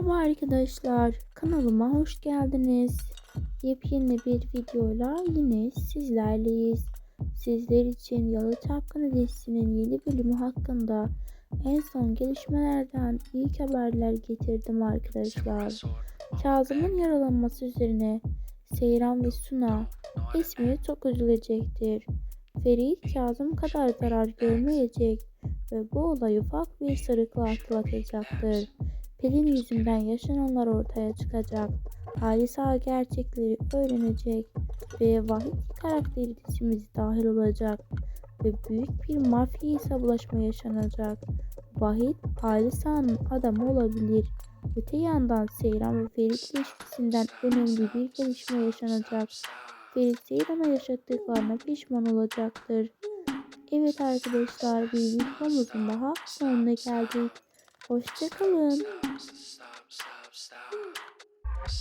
Merhaba arkadaşlar, kanalıma hoş geldiniz. Yepyeni bir videoyla yine sizlerleyiz. Sizler için Yalı Çapkını dizisinin yeni bölümü hakkında en son gelişmelerden ilk haberler getirdim arkadaşlar. Kazım'ın yaralanması üzerine Seyran ve Suna Esmi'ye çok üzülecektir. Ferit Kazım kadar zarar görmeyecek ve bu olay ufak bir sarıkla atlatacaktır. Pelin yüzünden yaşananlar ortaya çıkacak. Halis Ağa gerçekleri öğrenecek ve Vahit karakteri dizimize dahil olacak ve büyük bir mafya hesaplaşma yaşanacak. Vahit Halis Ağa'nın adamı olabilir. Öte yandan Seyran ve Ferit ilişkisinden önemli bir gelişme yaşanacak. Ferit Seyran'a yaşattıklarına pişman olacaktır. Evet arkadaşlar bir videomuzun daha sonuna geldik. Hoşçakalın.